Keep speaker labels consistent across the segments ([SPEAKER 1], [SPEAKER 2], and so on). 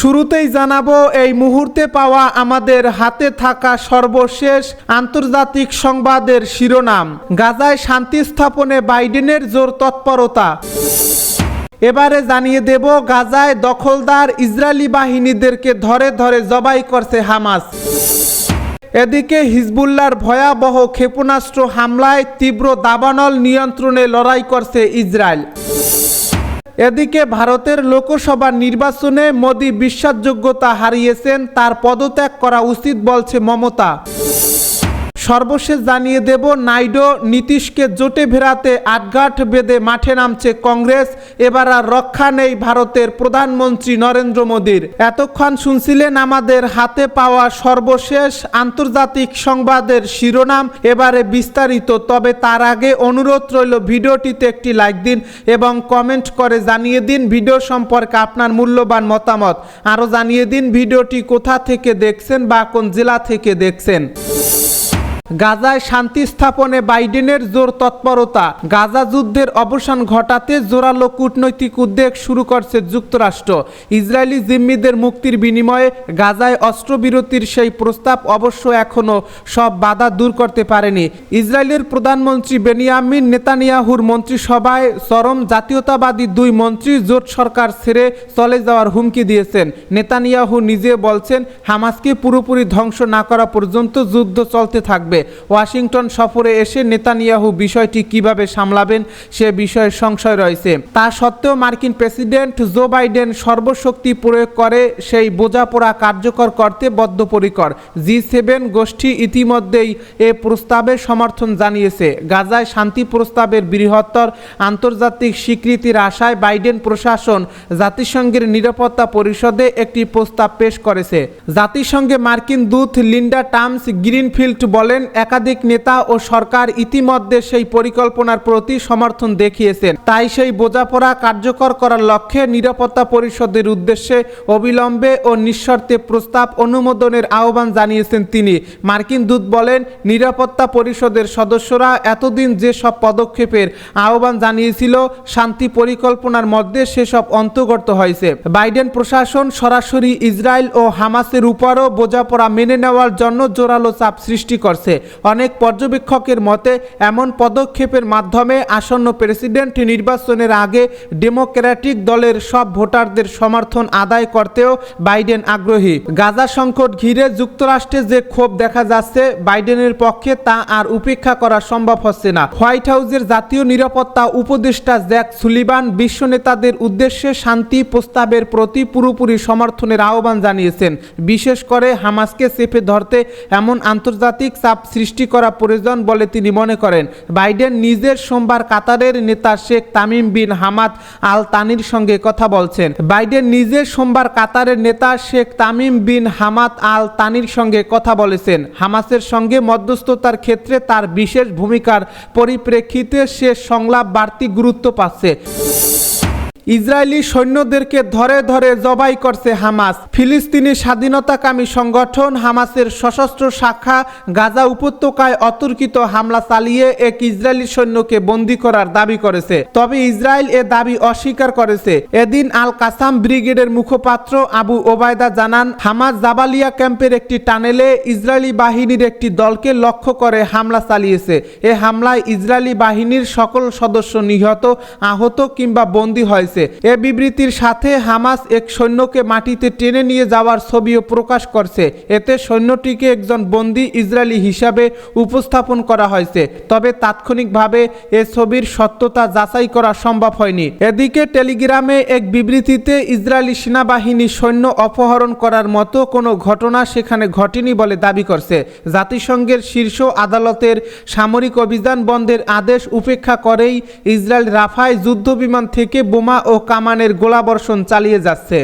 [SPEAKER 1] শুরুতেই জানাবো এই মুহূর্তে পাওয়া আমাদের হাতে থাকা সর্বশেষ আন্তর্জাতিক সংবাদের শিরোনাম গাজায় শান্তি স্থাপনে বাইডেনের জোর তৎপরতা এবারে জানিয়ে দেব গাজায় দখলদার ইসরায়েলি বাহিনীদেরকে ধরে ধরে জবাই করছে হামাস এদিকে হিজবুল্লার ভয়াবহ ক্ষেপণাস্ত্র হামলায় তীব্র দাবানল নিয়ন্ত্রণে লড়াই করছে ইসরায়েল এদিকে ভারতের লোকসভা নির্বাচনে মোদী বিশ্বাসযোগ্যতা হারিয়েছেন তার পদত্যাগ করা উচিত বলছে মমতা সর্বশেষ জানিয়ে দেব নাইডো নীতিশকে জোটে ভেরাতে আটঘাট বেঁধে মাঠে নামছে কংগ্রেস এবার আর রক্ষা নেই ভারতের প্রধানমন্ত্রী নরেন্দ্র মোদীর এতক্ষণ শুনছিলেন আমাদের হাতে পাওয়া সর্বশেষ আন্তর্জাতিক সংবাদের শিরোনাম এবারে বিস্তারিত তবে তার আগে অনুরোধ রইল ভিডিওটিতে একটি লাইক দিন এবং কমেন্ট করে জানিয়ে দিন ভিডিও সম্পর্কে আপনার মূল্যবান মতামত আরও জানিয়ে দিন ভিডিওটি কোথা থেকে দেখছেন বা কোন জেলা থেকে দেখছেন গাজায় শান্তি স্থাপনে বাইডেনের জোর তৎপরতা গাজা যুদ্ধের অবসান ঘটাতে জোরালো কূটনৈতিক উদ্বেগ শুরু করছে যুক্তরাষ্ট্র ইসরায়েলি জিম্মিদের মুক্তির বিনিময়ে গাজায় অস্ত্রবিরতির সেই প্রস্তাব অবশ্য এখনও সব বাধা দূর করতে পারেনি ইসরায়েলের প্রধানমন্ত্রী বেনিয়ামিন নেতানিয়াহুর মন্ত্রিসভায় চরম জাতীয়তাবাদী দুই মন্ত্রী জোট সরকার ছেড়ে চলে যাওয়ার হুমকি দিয়েছেন নেতানিয়াহু নিজে বলছেন হামাজকে পুরোপুরি ধ্বংস না করা পর্যন্ত যুদ্ধ চলতে থাকবে ওয়াশিংটন সফরে এসে নেতানিয়াহু বিষয়টি কিভাবে সামলাবেন সে বিষয়ে সংশয় রয়েছে তা সত্ত্বেও মার্কিন প্রেসিডেন্ট জো বাইডেন সর্বশক্তি প্রয়োগ করে সেই বোঝাপড়া কার্যকর করতে বদ্ধপরিকর জি সেভেন গোষ্ঠী ইতিমধ্যেই এ প্রস্তাবে সমর্থন জানিয়েছে গাজায় শান্তি প্রস্তাবের বৃহত্তর আন্তর্জাতিক স্বীকৃতির আশায় বাইডেন প্রশাসন জাতিসংঘের নিরাপত্তা পরিষদে একটি প্রস্তাব পেশ করেছে জাতিসংঘে মার্কিন দূত লিন্ডা টামস গ্রিনফিল্ড বলেন একাধিক নেতা ও সরকার ইতিমধ্যে সেই পরিকল্পনার প্রতি সমর্থন দেখিয়েছেন তাই সেই বোঝাপড়া কার্যকর করার লক্ষ্যে নিরাপত্তা পরিষদের উদ্দেশ্যে অবিলম্বে ও নিঃশর্তে প্রস্তাব অনুমোদনের আহ্বান জানিয়েছেন তিনি মার্কিন দূত বলেন নিরাপত্তা পরিষদের সদস্যরা এতদিন যেসব পদক্ষেপের আহ্বান জানিয়েছিল শান্তি পরিকল্পনার মধ্যে সেসব অন্তর্গত হয়েছে বাইডেন প্রশাসন সরাসরি ইসরায়েল ও হামাসের উপরও বোঝাপড়া মেনে নেওয়ার জন্য জোরালো চাপ সৃষ্টি করছে হচ্ছে অনেক পর্যবেক্ষকের মতে এমন পদক্ষেপের মাধ্যমে আসন্ন প্রেসিডেন্ট নির্বাচনের আগে ডেমোক্র্যাটিক দলের সব ভোটারদের সমর্থন আদায় করতেও বাইডেন আগ্রহী গাজা সংকট ঘিরে যুক্তরাষ্ট্রে যে ক্ষোভ দেখা যাচ্ছে বাইডেনের পক্ষে তা আর উপেক্ষা করা সম্ভব হচ্ছে না হোয়াইট হাউসের জাতীয় নিরাপত্তা উপদেষ্টা জ্যাক সুলিবান বিশ্ব নেতাদের উদ্দেশ্যে শান্তি প্রস্তাবের প্রতি পুরোপুরি সমর্থনের আহ্বান জানিয়েছেন বিশেষ করে হামাসকে চেপে ধরতে এমন আন্তর্জাতিক চাপ চাপ সৃষ্টি করা প্রয়োজন বলে তিনি মনে করেন বাইডেন নিজের সোমবার কাতারের নেতা Sheikh Tamim bin Hamad Al তানির সঙ্গে কথা বলছেন বাইডেন নিজের সোমবার কাতারের নেতা Sheikh Tamim bin Hamad Al তানির সঙ্গে কথা বলেছেন হামাসের সঙ্গে মধ্যস্থতার ক্ষেত্রে তার বিশেষ ভূমিকার পরিপ্রেক্ষিতে সে সংলাপ বাড়তি গুরুত্ব পাচ্ছে ইসরায়েলি সৈন্যদেরকে ধরে ধরে জবাই করছে হামাস ফিলিস্তিনি স্বাধীনতাকামী সংগঠন হামাসের সশস্ত্র শাখা গাজা উপত্যকায় অতর্কিত হামলা চালিয়ে এক ইসরায়েলি সৈন্যকে বন্দী করার দাবি করেছে তবে ইসরায়েল এ দাবি অস্বীকার করেছে এদিন আল কাসাম ব্রিগেডের মুখপাত্র আবু ওবায়দা জানান হামাস জাবালিয়া ক্যাম্পের একটি টানেলে ইসরায়েলি বাহিনীর একটি দলকে লক্ষ্য করে হামলা চালিয়েছে এ হামলায় ইসরায়েলি বাহিনীর সকল সদস্য নিহত আহত কিংবা বন্দী হয়েছে হয়েছে এ বিবৃতির সাথে হামাস এক সৈন্যকে মাটিতে টেনে নিয়ে যাওয়ার ছবিও প্রকাশ করছে এতে সৈন্যটিকে একজন বন্দী ইসরায়েলি হিসাবে উপস্থাপন করা হয়েছে তবে তাৎক্ষণিকভাবে এ ছবির সত্যতা যাচাই করা সম্ভব হয়নি এদিকে টেলিগ্রামে এক বিবৃতিতে ইসরায়েলি সেনাবাহিনী সৈন্য অপহরণ করার মতো কোনো ঘটনা সেখানে ঘটেনি বলে দাবি করছে জাতিসংঘের শীর্ষ আদালতের সামরিক অভিযান বন্ধের আদেশ উপেক্ষা করেই ইসরায়েল রাফায় যুদ্ধ বিমান থেকে বোমা ও কামানের গোলাবর্ষণ চালিয়ে যাচ্ছে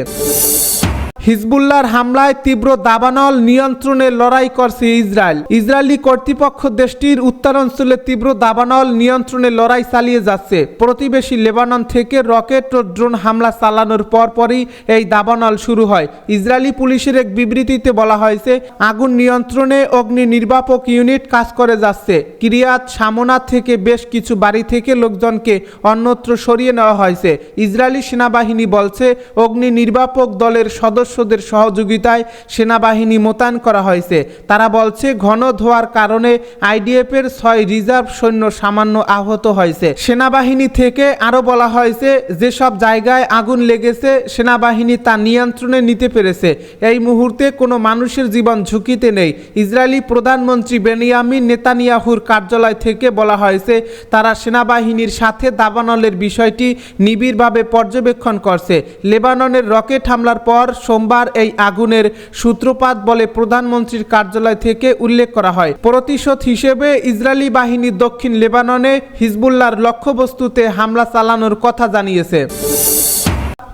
[SPEAKER 1] হিজবুল্লার হামলায় তীব্র দাবানল নিয়ন্ত্রণে লড়াই করছে ইসরায়েল ইসরায়েলি কর্তৃপক্ষ দেশটির উত্তরাঞ্চলে তীব্র দাবানল নিয়ন্ত্রণে লড়াই চালিয়ে যাচ্ছে প্রতিবেশী লেবানন থেকে রকেট ও ড্রোন হামলা চালানোর পরপরই এই দাবানল শুরু হয় ইসরায়েলি পুলিশের এক বিবৃতিতে বলা হয়েছে আগুন নিয়ন্ত্রণে অগ্নি নির্বাপক ইউনিট কাজ করে যাচ্ছে ক্রিয়াত সামনা থেকে বেশ কিছু বাড়ি থেকে লোকজনকে অন্যত্র সরিয়ে নেওয়া হয়েছে ইসরায়েলি সেনাবাহিনী বলছে অগ্নি নির্বাপক দলের সদস্য সদস্যদের সহযোগিতায় সেনাবাহিনী মোতায়েন করা হয়েছে তারা বলছে ঘন ধোয়ার কারণে আইডিএফের ছয় রিজার্ভ সৈন্য সামান্য আহত হয়েছে সেনাবাহিনী থেকে আরও বলা হয়েছে যেসব জায়গায় আগুন লেগেছে সেনাবাহিনী তা নিয়ন্ত্রণে নিতে পেরেছে এই মুহূর্তে কোনো মানুষের জীবন ঝুঁকিতে নেই ইসরায়েলি প্রধানমন্ত্রী বেনিয়ামিন নেতানিয়াহুর কার্যালয় থেকে বলা হয়েছে তারা সেনাবাহিনীর সাথে দাবানলের বিষয়টি নিবিড়ভাবে পর্যবেক্ষণ করছে লেবাননের রকেট হামলার পর সোমবার সোমবার এই আগুনের সূত্রপাত বলে প্রধানমন্ত্রীর কার্যালয় থেকে উল্লেখ করা হয় প্রতিশোধ হিসেবে ইসরায়েলি বাহিনী দক্ষিণ লেবাননে হিজবুল্লার লক্ষ্যবস্তুতে হামলা চালানোর কথা জানিয়েছে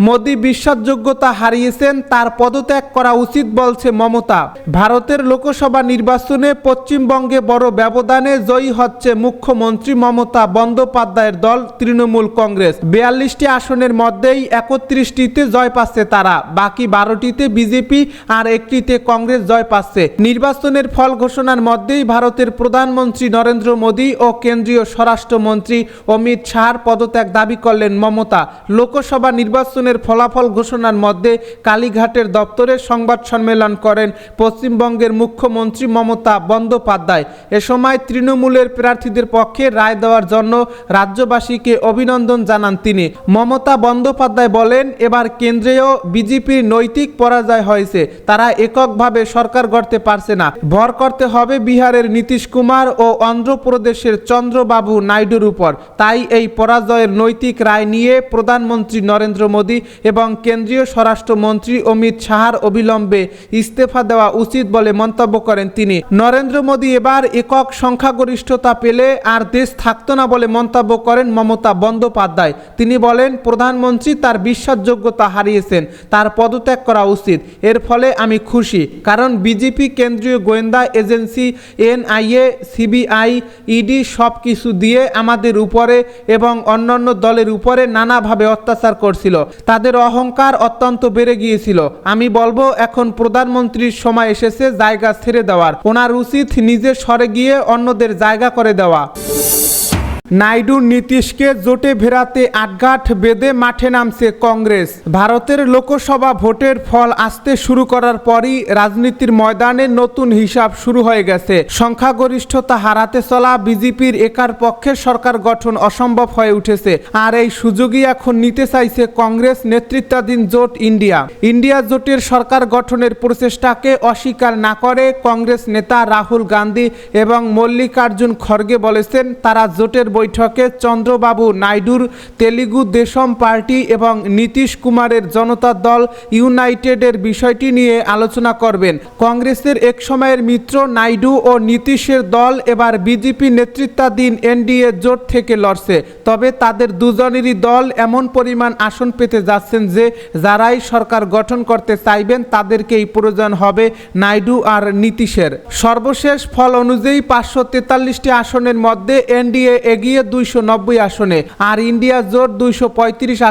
[SPEAKER 1] মোদি বিশ্বাসযোগ্যতা হারিয়েছেন তার পদত্যাগ করা উচিত বলছে মমতা ভারতের লোকসভা নির্বাচনে পশ্চিমবঙ্গে বড় ব্যবধানে জয়ী হচ্ছে মুখ্যমন্ত্রী মমতা বন্দ্যোপাধ্যায়ের দল তৃণমূল কংগ্রেস বিয়াল্লিশটি আসনের মধ্যেই একত্রিশটিতে জয় পাচ্ছে তারা বাকি বারোটিতে বিজেপি আর একটিতে কংগ্রেস জয় পাচ্ছে নির্বাচনের ফল ঘোষণার মধ্যেই ভারতের প্রধানমন্ত্রী নরেন্দ্র মোদী ও কেন্দ্রীয় স্বরাষ্ট্রমন্ত্রী অমিত শাহর পদত্যাগ দাবি করলেন মমতা লোকসভা নির্বাচনে নির্বাচনের ফলাফল ঘোষণার মধ্যে কালীঘাটের দপ্তরে সংবাদ সম্মেলন করেন পশ্চিমবঙ্গের মুখ্যমন্ত্রী মমতা বন্দ্যোপাধ্যায় এ সময় তৃণমূলের প্রার্থীদের পক্ষে রায় দেওয়ার জন্য রাজ্যবাসীকে অভিনন্দন জানান তিনি মমতা বন্দ্যোপাধ্যায় বলেন এবার কেন্দ্রেও বিজেপির নৈতিক পরাজয় হয়েছে তারা এককভাবে সরকার গড়তে পারছে না ভর করতে হবে বিহারের নীতিশ কুমার ও অন্ধ্রপ্রদেশের চন্দ্রবাবু নাইডুর উপর তাই এই পরাজয়ের নৈতিক রায় নিয়ে প্রধানমন্ত্রী নরেন্দ্র মোদী মোদী এবং কেন্দ্রীয় স্বরাষ্ট্রমন্ত্রী অমিত শাহার অবিলম্বে ইস্তফা দেওয়া উচিত বলে মন্তব্য করেন তিনি নরেন্দ্র মোদী এবার একক সংখ্যাগরিষ্ঠতা পেলে আর দেশ থাকতো না বলে মন্তব্য করেন মমতা বন্দ্যোপাধ্যায় তিনি বলেন প্রধানমন্ত্রী তার বিশ্বাসযোগ্যতা হারিয়েছেন তার পদত্যাগ করা উচিত এর ফলে আমি খুশি কারণ বিজেপি কেন্দ্রীয় গোয়েন্দা এজেন্সি এনআইএ সিবিআই ইডি সব কিছু দিয়ে আমাদের উপরে এবং অন্যান্য দলের উপরে নানাভাবে অত্যাচার করছিল তাদের অহংকার অত্যন্ত বেড়ে গিয়েছিল আমি বলবো এখন প্রধানমন্ত্রীর সময় এসেছে জায়গা ছেড়ে দেওয়ার ওনার উচিত নিজে সরে গিয়ে অন্যদের জায়গা করে দেওয়া নাইডু নীতিশকে জোটে ভেরাতে আটঘাট বেদে মাঠে নামছে কংগ্রেস ভারতের লোকসভা ভোটের ফল আসতে শুরু করার পরই রাজনীতির ময়দানে নতুন হিসাব শুরু হয়ে গেছে সংখ্যাগরিষ্ঠতা হারাতে চলা বিজেপির একার পক্ষে সরকার গঠন অসম্ভব হয়ে উঠেছে আর এই সুযোগই এখন নিতে চাইছে কংগ্রেস নেতৃত্বাধীন জোট ইন্ডিয়া ইন্ডিয়া জোটের সরকার গঠনের প্রচেষ্টাকে অস্বীকার না করে কংগ্রেস নেতা রাহুল গান্ধী এবং মল্লিকার্জুন খড়গে বলেছেন তারা জোটের বৈঠকে চন্দ্রবাবু নাইডুর তেলুগু দেশম পার্টি এবং নীতিশ কুমারের জনতা দল ইউনাইটেডের বিষয়টি নিয়ে আলোচনা করবেন কংগ্রেসের এক সময়ের মিত্র নাইডু ও নীতিশের দল এবার বিজেপি নেতৃত্বাধীন এনডিএ জোট থেকে লড়ছে তবে তাদের দুজনেরই দল এমন পরিমাণ আসন পেতে যাচ্ছেন যে যারাই সরকার গঠন করতে চাইবেন তাদেরকেই প্রয়োজন হবে নাইডু আর নীতিশের সর্বশেষ ফল অনুযায়ী পাঁচশো তেতাল্লিশটি আসনের মধ্যে এনডিএ এগিয়ে দুইশো আসনে আর ইন্ডিয়া জোট দুইশো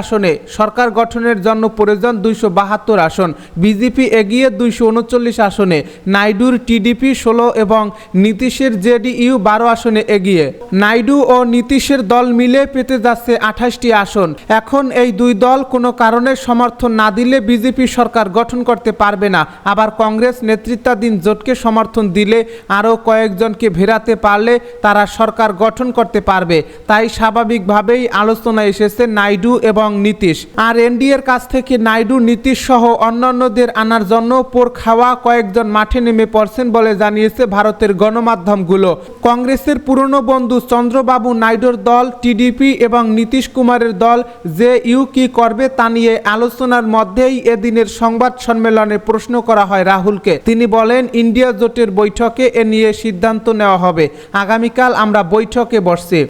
[SPEAKER 1] আসনে সরকার গঠনের জন্য প্রয়োজন দুইশো বাহাত্তর আসন বিজেপি এগিয়ে দুইশো উনচল্লিশ আসনে নাইডুর টিডিপি ষোলো এবং নীতিশের জেডিইউ বারো আসনে এগিয়ে নাইডু ও নীতিশের দল মিলে পেতে যাচ্ছে আঠাশটি আসন এখন এই দুই দল কোনো কারণে সমর্থন না দিলে বিজেপি সরকার গঠন করতে পারবে না আবার কংগ্রেস নেতৃত্বাধীন জোটকে সমর্থন দিলে আরও কয়েকজনকে ভেরাতে পারলে তারা সরকার গঠন করতে পারবে পারবে তাই স্বাভাবিকভাবেই আলোচনা এসেছে নাইডু এবং নীতিশ আর এনডিএর কাছ থেকে নাইডু নীতিশ সহ অন্যান্যদের আনার জন্য পোর খাওয়া কয়েকজন মাঠে নেমে পড়ছেন বলে জানিয়েছে ভারতের গণমাধ্যমগুলো কংগ্রেসের পুরনো বন্ধু চন্দ্রবাবু নাইডুর দল টিডিপি এবং নীতিশ কুমারের দল যে ইউ কি করবে তা নিয়ে আলোচনার মধ্যেই এদিনের সংবাদ সম্মেলনে প্রশ্ন করা হয় রাহুলকে তিনি বলেন ইন্ডিয়া জোটের বৈঠকে এ নিয়ে সিদ্ধান্ত নেওয়া হবে আগামীকাল আমরা বৈঠকে বসছি